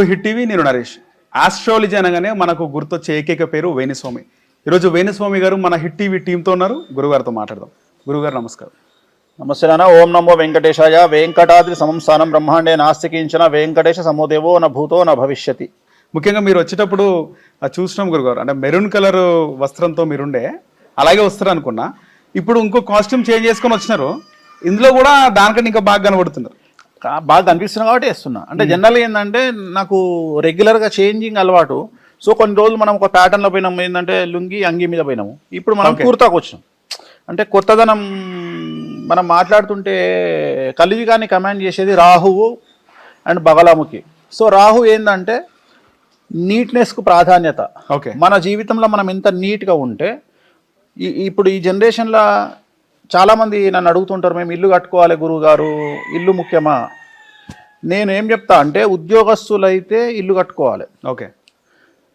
To hit TV నేను Naresh. Astrology అనగానే మనకు గుర్తొచ్చే ఏకైక పేరు వేణుస్వామి. ఈరోజు వేణుస్వామి గారు మన హిట్ టీవీ టీంతో ఉన్నారు. గురుగారితో మాట్లాడదాం. గురుగారు నమస్కారం. నమస్తే నాన్న. ఓం నమో వెంకటేశాయ. వెంకటాద్రి సంస్థానం బ్రహ్మాండే నాస్తికించిన వెంకటేశ సమోదేవో న భూతో న భవిష్యతి. ముఖ్యంగా మీరు వచ్చేటప్పుడు చూసినాం గురుగారు. అంటే మెరూన్ కలర్ వస్త్రంతో మీరుండే. అలాగే వస్తారు అనుకున్నా ఇప్పుడు ఇంకో కాస్ట్యూమ్ చేంజ్ చేసుకొని వచ్చినారు. ఇందులో కూడా దానికంటే ఇంకా బాగా కనబడుతున్నారు. బాగా కనిపిస్తుంది కాబట్టి వేస్తున్నా. అంటే జనరల్గా ఏంటంటే నాకు రెగ్యులర్గా చేంజింగ్ అలవాటు. సో కొన్ని రోజులు మనం ఒక ప్యాటర్న్లో పోయినాం ఏంటంటే లుంగి అంగి మీద పోయినాము. ఇప్పుడు మనం. కుర్తాకు వచ్చినాం. అంటే కొత్తదనం మనం మాట్లాడుతుంటే కలియుగాన్ని కమాండ్ చేసేది రాహువు అండ్ బగలాముఖి. సో రాహు ఏంటంటే నీట్నెస్కు ప్రాధాన్యత. ఓకే మన జీవితంలో మనం ఎంత నీట్గా ఉంటే ఇప్పుడు ఈ జనరేషన్లో చాలామంది నన్ను అడుగుతుంటారు మేము ఇల్లు కట్టుకోవాలి గురువు గారు ఇల్లు ముఖ్యమా? నేను ఏం చెప్తా అంటే ఉద్యోగస్తులైతే ఇల్లు కట్టుకోవాలి. ఓకే.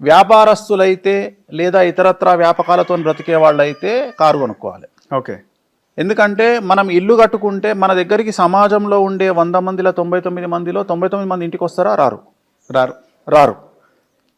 వ్యాపారస్తులైతే లేదా ఇతరత్ర వ్యాపకాలతో బ్రతికే వాళ్ళైతే కారు కొనుక్కోవాలి. ఓకే. ఎందుకంటే మనం ఇల్లు కట్టుకుంటే మన దగ్గరికి సమాజంలో ఉండే వంద మందిలో తొంభై తొమ్మిది మందిలో తొంభై తొమ్మిది మంది ఇంటికి వస్తారా? రారు. రారు. రారు.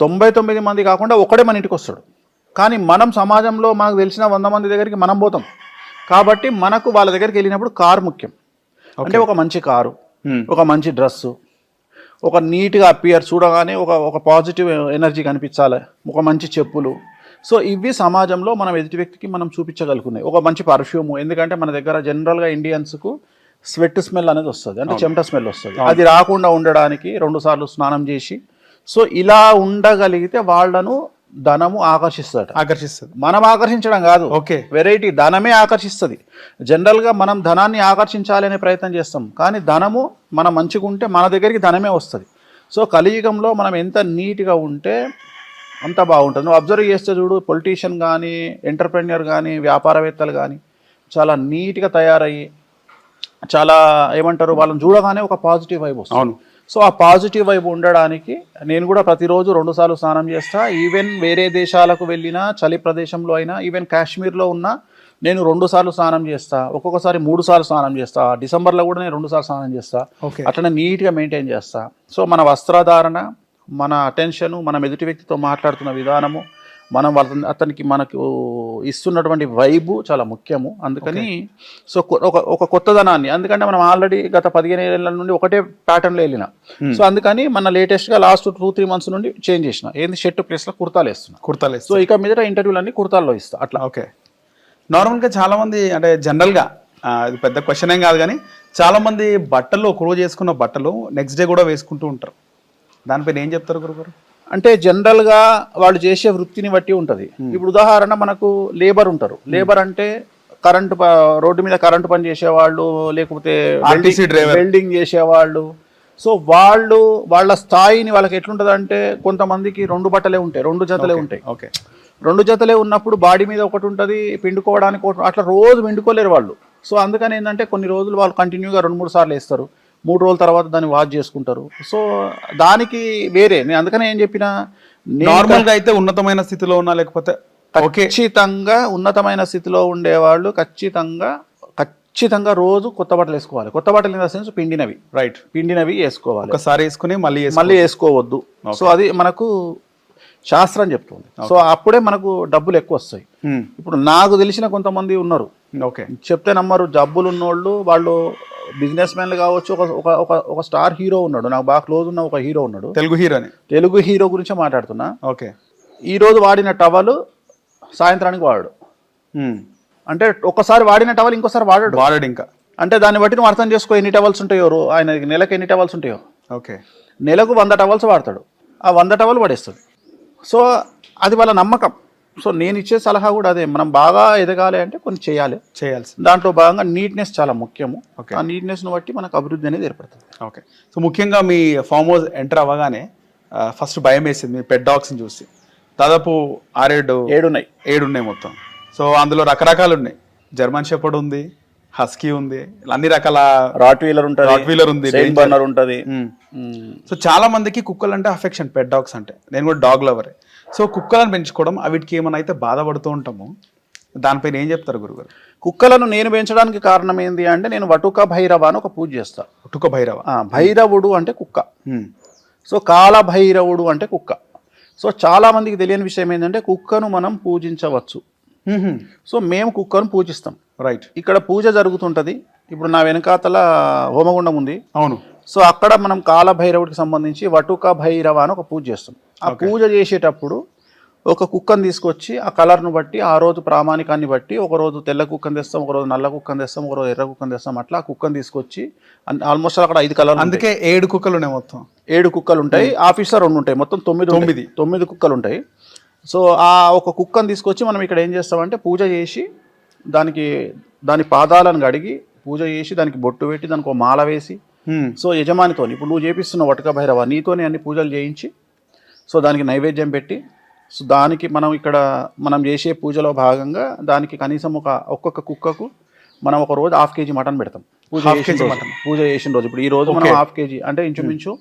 తొంభై తొమ్మిది మంది కాకుండా ఒకడే మన ఇంటికి వస్తాడు. కానీ మనం సమాజంలో మనకు తెలిసిన వంద మంది దగ్గరికి మనం పోతాం. కాబట్టి మనకు వాళ్ళ దగ్గరికి వెళ్ళినప్పుడు కారు ముఖ్యం. అంటే ఒక మంచి కారు Hmm. ఒక మంచి డ్రెస్సు ఒక నీట్గా అపియర్ చూడగానే ఒక ఒక పాజిటివ్ ఎనర్జీ కనిపించాలి ఒక మంచి చెప్పులు. సో ఇవి సమాజంలో మనం ఎదుటి వ్యక్తికి మనం చూపించగలుగుతున్నాయి. ఒక మంచి పర్ఫ్యూమ్ ఎందుకంటే మన దగ్గర జనరల్గా ఇండియన్స్కు స్వెట్ స్మెల్ అనేది వస్తుంది. అంటే చెమట స్మెల్ వస్తుంది. అది రాకుండా ఉండడానికి రెండు సార్లు స్నానం చేసి సో ఇలా ఉండగలిగితే వాళ్ళను ధనము ఆకర్షిస్తుందట. ఆకర్షిస్తుంది. మనం ఆకర్షించడం కాదు. ఓకే. వెరైటీ ధనమే ఆకర్షిస్తుంది. జనరల్గా మనం ధనాన్ని ఆకర్షించాలనే ప్రయత్నం చేస్తాం. కానీ ధనము మనం మంచిగా ఉంటే మన దగ్గరికి ధనమే వస్తుంది. సో కలియుగంలో మనం ఎంత నీట్గా ఉంటే అంత బాగుంటుంది. నువ్వు అబ్జర్వ్ చేస్తే చూడు పొలిటీషియన్ కానీ ఎంటర్ప్రెన్యూర్ కానీ వ్యాపారవేత్తలు కానీ చాలా నీట్గా తయారయ్యి చాలా ఏమంటారు వాళ్ళని చూడగానే ఒక పాజిటివ్ వైబ్ వస్తుంది. అవును. సో ఆ పాజిటివ్ వైపు ఉండడానికి నేను కూడా ప్రతిరోజు రెండుసార్లు స్నానం చేస్తా. ఈవెన్ వేరే దేశాలకు వెళ్ళినా చలి ప్రదేశంలో అయినా ఈవెన్ కాశ్మీర్లో ఉన్నా నేను రెండు సార్లు స్నానం చేస్తా. ఒక్కొక్కసారి మూడు సార్లు స్నానం చేస్తా. డిసెంబర్లో కూడా నేను రెండు సార్లు స్నానం చేస్తా. ఓకే అట్లనే నీట్గా మెయింటైన్ చేస్తా. సో మన వస్త్రధారణ మన అటెన్షను మనం ఎదుటి వ్యక్తితో మాట్లాడుతున్న విధానము మనం వాళ్ళ అతనికి మనకు ఇస్తున్నటువంటి వైబు చాలా ముఖ్యము. అందుకని సో ఒక ఒక కొత్తదనాన్ని. ఎందుకంటే మనం ఆల్రెడీ గత పదిహేను ఏళ్ళ నుండి ఒకటే ప్యాటర్న్లో వెళ్ళిన. సో అందుకని మన లేటెస్ట్గా లాస్ట్ టూ త్రీ మంత్స్ నుండి చేంజ్ చేసిన. ఏంది? షర్ట్ ప్లేస్లో కుర్తాలు వేస్తున్నా. కుర్తాలు సో ఇక మీదట ఇంటర్వ్యూలు అన్ని కుర్తాల్లో ఇస్తా. అట్లా. ఓకే. నార్మల్గా చాలా మంది అంటే జనరల్గా ఇది పెద్ద క్వశ్చన్ ఏం కాదు కానీ చాలా మంది బట్టలు ఒక రోజు వేసుకున్న బట్టలు నెక్స్ట్ డే కూడా వేసుకుంటూ ఉంటారు. దానిపైన ఏం చెప్తారు గురుగారు? అంటే జనరల్గా వాళ్ళు చేసే వృత్తిని బట్టి ఉంటుంది. ఇప్పుడు ఉదాహరణ మనకు లేబర్ ఉంటారు. లేబర్ అంటే కరెంటు రోడ్డు మీద కరెంటు పని చేసేవాళ్ళు లేకపోతే. వెల్డింగ్ చేసేవాళ్ళు. సో వాళ్ళు వాళ్ళ స్థాయిని వాళ్ళకి ఎట్లుంటుంది అంటే కొంతమందికి రెండు బట్టలే ఉంటాయి రెండు జతలే ఉంటాయి. ఓకే. రెండు జతలే ఉన్నప్పుడు బాడీ మీద ఒకటి ఉంటుంది పిండుకోవడానికి ఒకటి అట్లా రోజు పిండుకోలేరు వాళ్ళు. సో అందుకని ఏంటంటే కొన్ని రోజులు వాళ్ళు కంటిన్యూగా రెండు మూడు సార్లు వేస్తారు. మూడు రోజుల తర్వాత దాన్ని వాష్ చేసుకుంటారు. సో దానికి వేరే. నేను అందుకనే ఏం చెప్పిన నార్మల్గా అయితే ఉన్నతమైన స్థితిలో ఉన్నా లేకపోతే ఖచ్చితంగా ఉన్నతమైన స్థితిలో ఉండేవాళ్ళు ఖచ్చితంగా ఖచ్చితంగా రోజు కొత్త బట్టలు వేసుకోవాలి. కొత్త బట్టలు ఇన్ ద సెన్స్ పిండినవి. రైట్ పిండినవి వేసుకోవాలి. ఒకసారి వేసుకుని మళ్ళీ మళ్ళీ వేసుకోవద్దు. సో అది మనకు శాస్త్రం చెప్తుంది. సో అప్పుడే మనకు డబ్బులు ఎక్కువ వస్తాయి. ఇప్పుడు నాకు తెలిసిన కొంతమంది ఉన్నారు. ఓకే. చెప్తే నమ్మరు. జబ్బులు ఉన్నోళ్ళు వాళ్ళు బిజినెస్ మ్యాన్లు కావచ్చు ఒక ఒక- ఒక స్టార్ హీరో ఉన్నాడు. నాకు బాగా క్లోజ్ ఉన్న ఒక హీరో ఉన్నాడు. తెలుగు హీరోని తెలుగు హీరో గురించి మాట్లాడుతున్నా. ఓకే. ఈ రోజు వాడిన టవల్ సాయంత్రానికి వాడాడు. అంటే ఒక్కసారి వాడిన టవల్ ఇంకోసారి వాడాడు. వాడాడు ఇంకా. అంటే దాన్ని బట్టి నువ్వు అర్థం చేసుకో ఎన్ని టవల్స్ ఉంటాయో ఆయన నెలకు ఎన్ని టవల్స్ ఉంటాయో. ఓకే. నెలకు వంద టవల్స్ వాడతాడు. ఆ వంద టవల్ పడేస్తాడు. సో అది వాళ్ళ నమ్మకం. సో నేను ఇచ్చే సలహా కూడా అదే. మనం బాగా ఎదగాలి అంటే కొన్ని చేయాలి. చేయాల్సి దాంట్లో భాగంగా నీట్నెస్ చాలా ముఖ్యము. Okay. ఆ నీట్నెస్ను బట్టి మనకు అభివృద్ధి అనేది ఏర్పడుతుంది. ఓకే. సో ముఖ్యంగా మీ ఫామ్ హౌస్ ఎంటర్ అవ్వగానే ఫస్ట్ భయం వేసింది మీ పెట్ డాగ్స్ని చూసి. దాదాపు ఆరేడు ఏడున్నాయి. ఏడు ఉన్నాయి మొత్తం. సో అందులో రకరకాలు ఉన్నాయి. జర్మన్ షెపర్డ్ ఉంది. హస్కీ ఉంది అన్ని రకాల రాట్ వీలర్ ఉంటుంది Rottweiler ఉంది, సెయిన్ Danger. బర్నర్ ఉంటుంది. సో చాలా మందికి కుక్కలు అంటే అఫెక్షన్ పెట్ డాగ్స్ అంటే. నేను కూడా డాగ్ లవరే సో కుక్కలను పెంచుకోవడం వీటికి ఏమైనా అయితే బాధపడుతూ ఉంటాము దానిపైన ఏం చెప్తారు గురుగారు? కుక్కలను నేను పెంచడానికి కారణం ఏంటి అంటే నేను వటుక భైరవ అని ఒక పూజ చేస్తా. టుక భైరవ. భైరవుడు అంటే కుక్క. సో కాలభైరవుడు అంటే కుక్క. సో చాలా మందికి తెలియని విషయం ఏంటంటే కుక్కను మనం పూజించవచ్చు. సో మేము కుక్కను పూజిస్తాం. రైట్ ఇక్కడ పూజ జరుగుతుంటుంది. ఇప్పుడు నా వెనకాతల హోమగుండం ఉంది. అవును. సో అక్కడ మనం కాలభైరవుడికి సంబంధించి వటుక భైరవ అని ఒక పూజ చేస్తాం. ఆ పూజ చేసేటప్పుడు ఒక కుక్కను తీసుకొచ్చి ఆ కలర్ను బట్టి ఆ రోజు ప్రామాణికాన్ని బట్టి ఒక రోజు తెల్ల కుక్కను తెస్తాం ఒక రోజు నల్ల కుక్కను తెస్తాం ఒక రోజు ఎర్ర కుక్కను తెస్తాం. అట్లా ఆ కుక్కను తీసుకొచ్చి ఆల్మోస్ట్ అక్కడ ఐదు కలర్లు అందుకే ఏడు కుక్కలు ఉన్నాయి మొత్తం. ఏడు కుక్కలు ఉంటాయి. ఆఫీసర్ రెండు ఉంటాయి. మొత్తం తొమ్మిది. తొమ్మిది. తొమ్మిది కుక్కలు ఉంటాయి. సో ఆ ఒక కుక్కను తీసుకొచ్చి మనం ఇక్కడ ఏం చేస్తామంటే పూజ చేసి దానికి దాని పాదాలను కడిగి పూజ చేసి దానికి బొట్టు పెట్టి దానికి ఒక మాల వేసి. సో యజమానితో ఇప్పుడు నువ్వు చేపిస్తున్న వటక భైరవ నీతోనే అన్ని పూజలు చేయించి సో దానికి నైవేద్యం పెట్టి సో దానికి మనం ఇక్కడ మనం చేసే పూజలో భాగంగా దానికి కనీసం ఒక ఒక్కొక్క కుక్కకు మనం ఒక రోజు హాఫ్ కేజీ మటన్ పెడతాం పూజ చేసిన రోజు. పూజ చేసిన రోజు ఇప్పుడు ఈ రోజు మనం. హాఫ్ కేజీ అంటే ఇంచుమించు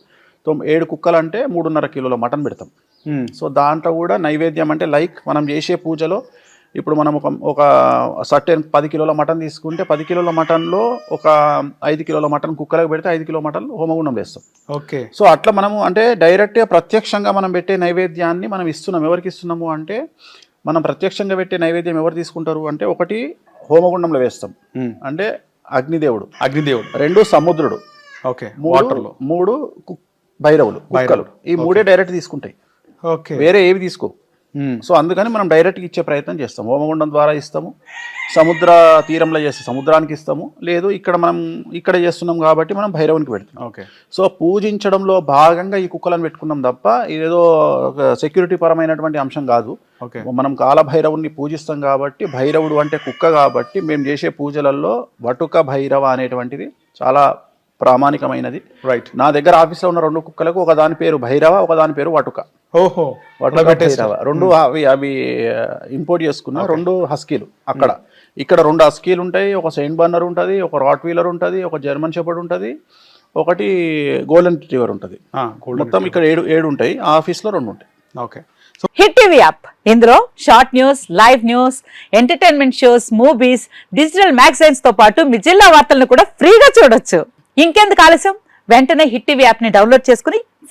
ఏడు కుక్కలు అంటే మూడున్నర కిలోల మటన్ పెడతాం. సో దాంట్లో కూడా నైవేద్యం అంటే లైక్ మనం చేసే పూజలో ఇప్పుడు మనం ఒక ఒక సర్టెన్ పది కిలోల మటన్ తీసుకుంటే పది కిలోల మటన్లో ఒక ఐదు కిలోల మటన్ కుక్కలకు పెడితే ఐదు కిలో మటన్ హోమగుండం వేస్తాం. ఓకే. సో అట్లా మనము అంటే డైరెక్ట్గా ప్రత్యక్షంగా మనం పెట్టే నైవేద్యాన్ని మనం ఇస్తున్నాం ఎవరికి ఇస్తున్నాము అంటే మనం ప్రత్యక్షంగా పెట్టే నైవేద్యం ఎవరు తీసుకుంటారు అంటే ఒకటి హోమగుండంలో వేస్తాం. హ్మ్. అంటే అగ్నిదేవుడు. అగ్నిదేవుడు. రెండు సముద్రుడు. ఓకే. మూడు వాటర్లో మూడు భైరవులు కుక్కలు. ఈ మూడే డైరెక్ట్ తీసుకుంటాయి. వేరే ఏవి తీసుకో. సో అందుకని మనం డైరెక్ట్గా ఇచ్చే ప్రయత్నం చేస్తాం. హోమగుండం ద్వారా ఇస్తాము. సముద్ర తీరంలో చేస్తాం సముద్రానికి ఇస్తాము. లేదు ఇక్కడ మనం ఇక్కడ చేస్తున్నాం కాబట్టి మనం భైరవునికి పెడతాం ఓకే. సో పూజించడంలో భాగంగా ఈ కుక్కలను పెట్టుకున్నాం తప్ప ఇదేదో సెక్యూరిటీ పరమైనటువంటి అంశం కాదు. ఓకే. మనం కాలభైరవుని పూజిస్తాం కాబట్టి భైరవుడు అంటే కుక్క కాబట్టి మేము చేసే పూజలలో వటుక భైరవ అనేటువంటిది చాలా ప్రామాణికమైనది. రైట్ నా దగ్గర ఆఫీస్లో ఉన్న రెండు కుక్కలకు ఒక దాని పేరు భైరవ ఒక దాని పేరు వటుక. ఓహో రెండు అవి అవి ఇంపోర్ట్ చేసుకున్న రెండు హస్కీలు అక్కడ. ఇక్కడ రెండు హస్కీలు ఉంటాయి ఒక సెయింట్ బర్నర్ ఉంటుంది ఒక రాట్ వీలర్ ఉంటుంది ఒక జర్మన్ షెపర్డ్ ఉంటుంది ఒకటి గోల్డెన్ రిట్రీవర్ ఉంటుంది. గోల్డ్ మొత్తం ఇక్కడ ఏడు ఏడు ఉంటాయి ఆ ఆఫీస్లో రెండు ఉంటాయి. Okay. So Hit TV app ఇందులో short news live news entertainment shows movies digital మ్యాగజైన్స్తో పాటు మీ జిల్లా వార్తలను కూడా ఫ్రీగా చూడొచ్చు. ఇంకెందుకు ఆలస్యం? వెంటనే హిట్ టీవీ యాప్ని డౌన్లోడ్ చేసుకుని